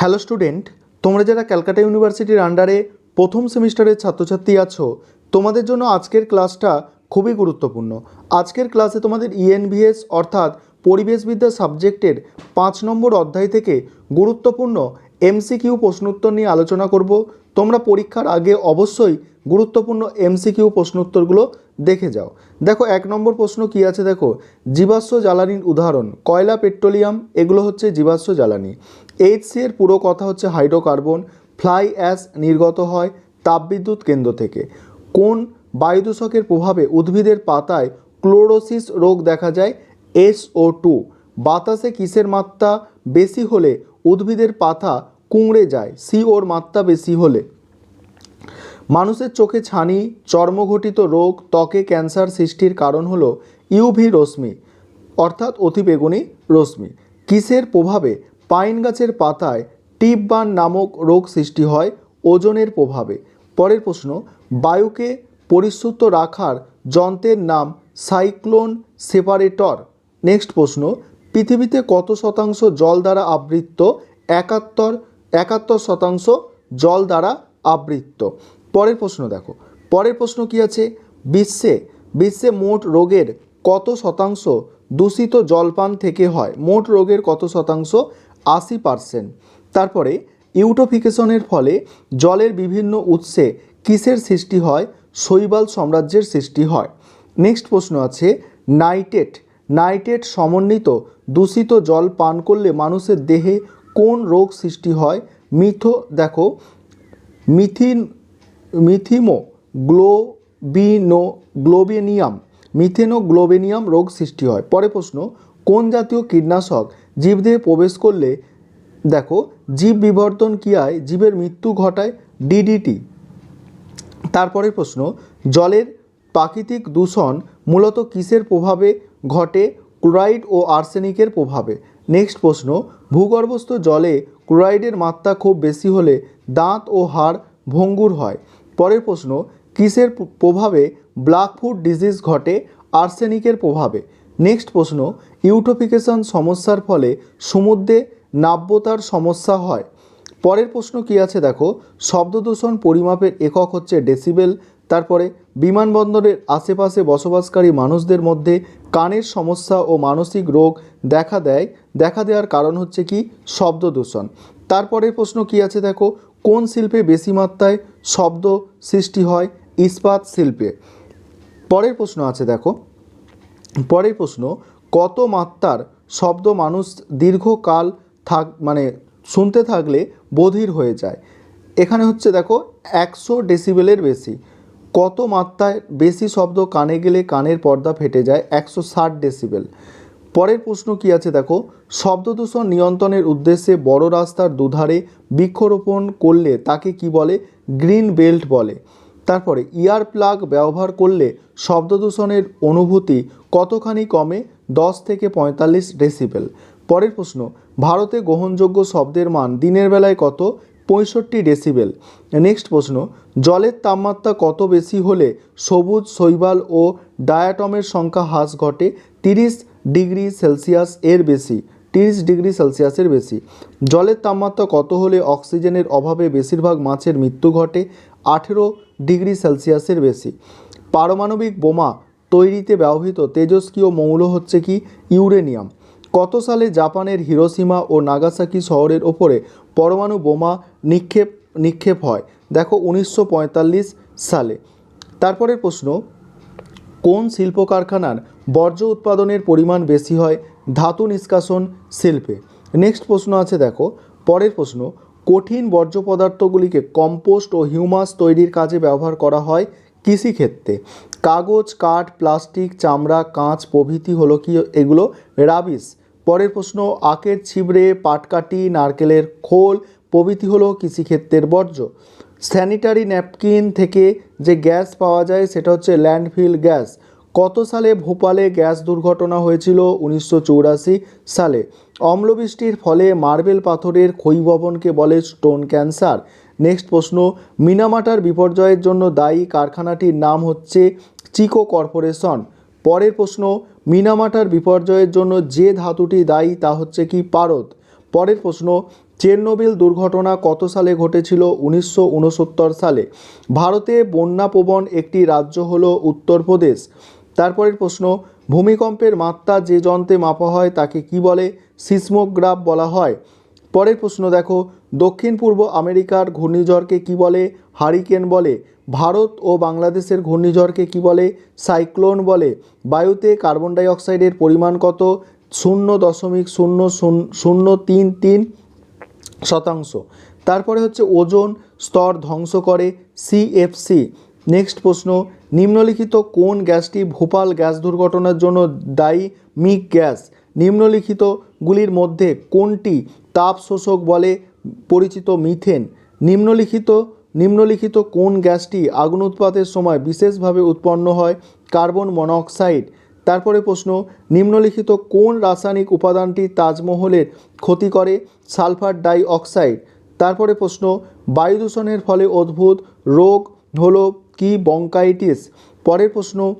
Hello student, তোমরা যারা ক্যালকাটা ইউনিভার্সিটির আন্ডারে প্রথম সেমিস্টারের ছাত্রছাত্রী আছো, তোমাদের জন্য আজকের ক্লাসটা খুবই গুরুত্বপূর্ণ। আজকের ক্লাসে তোমাদের E ইএনভিএস অর্থাৎ পরিবেশবিদ্যা সাবজেক্টের পাঁচ নম্বর অধ্যায় থেকে গুরুত্বপূর্ণ এমসিকিউ প্রশ্নোত্তর নিয়ে আলোচনা করব। তোমরা পরীক্ষার আগে অবশ্যই গুরুত্বপূর্ণ এমসিকিউ প্রশ্নোত্তরগুলো দেখে যাও। দেখো, এক নম্বর প্রশ্ন কি আছে দেখো? জীবাশ্ম জ্বালানির উদাহরণ, কয়লা, পেট্রোলিয়াম, এগুলো হচ্ছে জীবাশ্ম জ্বালানি। এইচসি এর পুরো কথা হচ্ছে হাইড্রোকার্বন, ফ্লাই অ্যাশ নির্গত হয় তাপবিদ্যুৎ কেন্দ্র থেকে। কোন বায়ুদূষকের প্রভাবে উদ্ভিদের পাতায় ক্লোরোসিস রোগ দেখা যায়? এসও টু বাতাসে কিসের মাত্রা বেশি হলে উদ্ভিদের পাতা কুঁকড়ে যায়? সিওর মাত্রা বেশি হলে। মানুষের চোখে ছানি, চর্মঘটিত রোগ, ত্বকে ক্যান্সার সৃষ্টির কারণ হল ইউভি রশ্মি, অর্থাৎ অতিবেগুনি রশ্মি। কিসের প্রভাবে পাইন গাছের পাতায় টিপ বার্ন নামক রোগ সৃষ্টি হয় ওজনের প্রভাবে। পরের প্রশ্ন, বায়ুকে পরিশুদ্ধ রাখার যন্ত্রের নাম সাইক্লোন সেপারেটর। নেক্সট প্রশ্ন, পৃথিবীতে কত শতাংশ জল দ্বারা আবৃত? একাত্তর একাত্তর শতাংশ জল দ্বারা আবৃত। পরের প্রশ্ন দেখো, পরের প্রশ্ন কি আছে? বিশ্বে বিশ্বে মোট রোগের কত শতাংশ দূষিত জলপান থেকে হয়? মোট রোগের কত শতাংশ আশি পার্সেন্ট। তারপরে ইউটোফিকেশনের ফলে জলের বিভিন্ন উৎসে কিসের সৃষ্টি হয়? শৈবাল সাম্রাজ্যের সৃষ্টি হয়। নেক্সট প্রশ্ন আছে নাইট্রেট নাইট্রেট সমন্বিত, দূষিত জল পান করলে মানুষের দেহে কোন রোগ সৃষ্টি হয়? মিথো, দেখো, মিথিন, মিথিমো, গ্লোবিনো, গ্লোবেনিয়াম, মিথেনো গ্লোবেনিয়াম রোগ সৃষ্টি হয়। পরে প্রশ্ন, কোন জাতীয় কীটনাশক জীবদেহে প্রবেশ করলে, দেখো, জীব বিবর্তন ক্রিয়ায় জীবের মৃত্যু ঘটায় ডিডিটি তারপরের প্রশ্ন, জলের প্রাকৃতিক দূষণ মূলত কিসের প্রভাবে ঘটে? ক্লোরাইড ও আর্সেনিকের প্রভাবে। নেক্সট প্রশ্ন, ভূগর্ভস্থ জলে ক্লোরাইডের মাত্রা খুব বেশি হলে দাঁত ও হাড় ভঙ্গুর হয়। পরের প্রশ্ন, কিসের প্র- প্রভাবে ব্ল্যাকফুট ডিজিজ ঘটে? আর্সেনিকের প্রভাবে। নেক্সট প্রশ্ন ইউটোফিকেশন সমস্যার ফলে সমুদ্রে নাব্যতার সমস্যা হয়। পরের প্রশ্ন কি আছে দেখো শব্দদূষণ পরিমাপের একক হচ্ছে ডেসিবেল, তারপরে বিমানবন্দরের আশেপাশে বসবাসকারী মানুষদের মধ্যে কানের সমস্যা ও মানসিক রোগ দেখা দেয়, দেখা দেওয়ার কারণ হচ্ছে কি শব্দ দূষণ। তারপরের প্রশ্ন কি আছে দেখো, কোন শিল্পে বেশি মাত্রায় শব্দ সৃষ্টি হয়, ইস্পাত শিল্পে? পরের প্রশ্ন আছে দেখো পরের প্রশ্ন, কত মাত্রার শব্দ মানুষ দীর্ঘকাল থাক মানে শুনতে থাকলে বধির হয়ে যায়? এখানে হচ্ছে দেখো, একশো ডেসিবেলের বেশি। কত মাত্রায় বেশি শব্দ কানে গেলে কানের পর্দা ফেটে যায়? একশো ষাট ডেসিবেল। পরের প্রশ্ন কি আছে দেখো, শব্দ দূষণ নিয়ন্ত্রণের উদ্দেশ্যে বড় রাস্তার দুধারে বৃক্ষরোপণ করলে তাকে কি বলে? গ্রিন বেল্ট বলে। তারপরে ইয়ার প্লাগ ব্যবহার করলে শব্দ দূষণের অনুভূতি কতখানি কমে? দশ থেকে পঁয়তাল্লিশ ডেসিবেল পরের প্রশ্ন, ভারতে গ্রহণযোগ্য শব্দের মান দিনের বেলায় কত? পঁয়ষট্টি ডেসিবেল নেক্সট প্রশ্ন, জলের তাপমাত্রা কত বেশি হলে সবুজ, শৈবাল ও ডায়াটমের সংখ্যা হ্রাস ঘটে? তিরিশ ডিগ্রি সেলসিয়াস এর বেশি। তিরিশ ডিগ্রি সেলসিয়াসের বেশি। জলের তাপমাত্রা কত হলে অক্সিজেনের অভাবে বেশিরভাগ মাছের মৃত্যু ঘটে? আঠেরো ডিগ্রি সেলসিয়াসের বেশি। পারমাণবিক বোমা তৈরিতে ব্যবহৃত তেজস্ক্রিয় মৌল হচ্ছে কি? ইউরেনিয়াম। কত সালে জাপানের হিরোসীমা ও নাগাসাকি শহরের ওপরে পরমাণু বোমা নিক্ষেপ নিক্ষেপ হয়? দেখো উনিশশো পঁয়তাল্লিশ সালে। তারপরের প্রশ্ন, কোন শিল্প কারখানার বর্জ্য উৎপাদনের পরিমাণ বেশি হয় ধাতু নিষ্কাশন শিল্পে? নেক্সট প্রশ্ন আছে দেখো। পরের প্রশ্ন কঠিন বর্জ্য পদার্থগুলিকে কম্পোস্ট ও হিউমাস তৈরির কাজে ব্যবহার করা হয় কৃষিক্ষেত্রে। কাগজ, কাঠ, প্লাস্টিক, চামড়া, কাঁচ প্রভৃতি হলো কি এগুলো? রাবিশ পরের প্রশ্ন, আখের ছিবড়ে, পাটকাঠি, নারকেলের খোল প্রভৃতি হলো কৃষিক্ষেত্রের বর্জ্য। স্যানিটারি ন্যাপকিন থেকে যে গ্যাস পাওয়া যায় সেটা হচ্ছে ল্যান্ডফিল গ্যাস। সালে ভোপালে গ্যাস দুর্ঘটনা হয়েছিল? উনিশশো সালে। অম্লবৃষ্টির ফলে মার্বেল পাথরের ক্ষয়ীভবনকে বলে স্টোন ক্যান্সার। নেক্সট প্রশ্ন, মিনামাটার বিপর্যয়ের জন্য দায়ী কারখানাটির নাম হচ্ছে চিকো কর্পোরেশন। পরের প্রশ্ন, মিনামাটার বিপর্যয়ের জন্য যে ধাতুটি দায়ী তা হচ্ছে কি পারদ? পরের প্রশ্ন, চেরনোবিল দুর্ঘটনা কত সালে ঘটেছিল? উনিশশো উনসত্তর সালে। ভারতে বন্যাপ্রবণ একটি রাজ্য হলো উত্তরপ্রদেশ। তারপরের প্রশ্ন, ভূমিকম্পের মাত্রা যে যন্ত্রে মাপা হয় তাকে কি বলে সিসমোগ্রাফ বলা হয়? পরের প্রশ্ন দেখো, দক্ষিণ পূর্ব আমেরিকার ঘূর্ণিঝড়কে কি বলে হারিকেন বলে? ভারত ও বাংলাদেশের ঘূর্ণিঝড়কে কি বলে সাইক্লোন বলে? বায়ুতে কার্বন ডাই অক্সাইডের পরিমাণ কত? শূন্য দশমিক শূন্য- শূন্য তিন তিন শতাংশ। তারপরে হচ্ছে ওজন স্তর ধ্বংস করে সিএফসি নেক্সট প্রশ্ন, নিম্নলিখিত কোন গ্যাসটি ভোপাল গ্যাস দুর্ঘটনার জন্য দায়ী? মিক গ্যাস। নিম্নলিখিতগুলির মধ্যে কোনটি তাপ শোষক বলে পরিচিত মিথেন? নিম্নলিখিত নিম্নলিখিত কোন গ্যাসটি আগুন উৎপাতের সময় বিশেষভাবে উৎপন্ন হয়? Carbon monoxide. তারপরে প্রশ্ন, নিম্নলিখিত কোন রাসায়নিক উপাদানটি তাজমহলের ক্ষতি করে? সালফার ডাই অক্সাইড তারপরে প্রশ্ন, বায়ু দূষণের ফলে অদ্ভুত রোগ হলো কি বঙ্কাইটিস? পরের প্রশ্ন,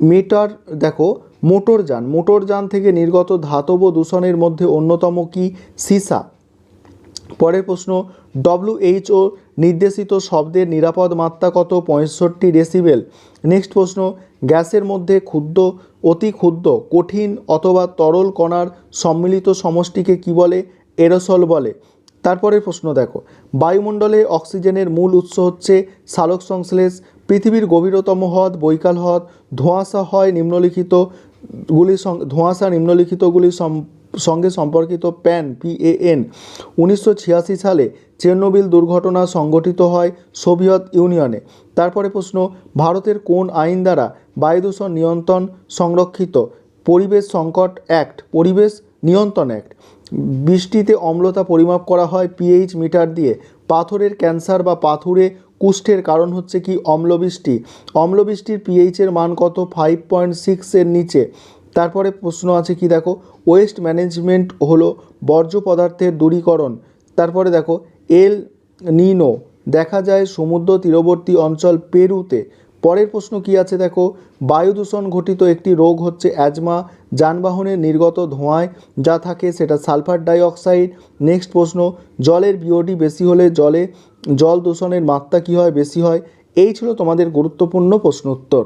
মিটার, দেখো, মোটরযান। মোটরযান থেকে নির্গত ধাতব দূষণের মধ্যে অন্যতম কি? সীসা। পরের প্রশ্ন ডব্লিউএইচও নির্দেশিত শব্দের নিরাপদ মাত্রা কত? পঁয়ষট্টি ডেসিবেল। নেক্সট প্রশ্ন, গ্যাসের মধ্যে ক্ষুদ্র, অতি ক্ষুদ্র, কঠিন অথবা তরল কণার সম্মিলিত সমষ্টিকে কি বলে? এরোসল বলে। তারপরের প্রশ্ন দেখো। বায়ুমণ্ডলে অক্সিজেনের মূল উৎস হচ্ছে সালোক সংশ্লেষ। পৃথিবীর গভীরতম হ্রদ বৈকাল হ্রদ, ধোঁয়াশা হয় নিম্নলিখিত গুলি ধোঁয়াশা নিম্নলিখিতগুলির সম- সঙ্গে সম্পর্কিত প্যান পিএএন উনিশশো ছিয়াশি সালে চেরনোবিল দুর্ঘটনা সংঘটিত হয় সোভিয়েত ইউনিয়নে। তারপরে প্রশ্ন, ভারতের কোন আইন দ্বারা বায়ুদূষণ নিয়ন্ত্রণ সংরক্ষিত? পরিবেশ সংকট অ্যাক্ট, পরিবেশ নিয়ন্ত্রণ অ্যাক্ট। বৃষ্টিতে অম্লতা পরিমাপ করা হয় পিএইচ মিটার দিয়ে। পাথরের ক্যান্সার বা পাথুরে কুষ্ঠের কারণ হচ্ছে কি অম্লবৃষ্টি। অম্লবৃষ্টির পিএইচের মান কত? ফাইভ পয়েন্ট সিক্সের নিচে। তারপরে প্রশ্ন আছে কি দেখো? ওয়েস্ট ম্যানেজমেন্ট হলো বর্জ্য পদার্থের দূরীকরণ। তারপরে দেখো এল নিনো দেখা যায় সমুদ্র তীরবর্তী অঞ্চল পেরুতে। পরের প্রশ্ন কি আছে দেখো? বায়ু দূষণ ঘটিত একটি রোগ হচ্ছে অ্যাজমা যানবাহনের নির্গত ধোঁয়ায় যা থাকে সেটা সালফার ডাইঅক্সাইড। নেক্সট প্রশ্ন, জলের বিওডি বেশি হলে জলে জল দূষণের মাত্রা কী হয়? বেশি হয়? এই ছিল তোমাদের গুরুত্বপূর্ণ প্রশ্ন উত্তর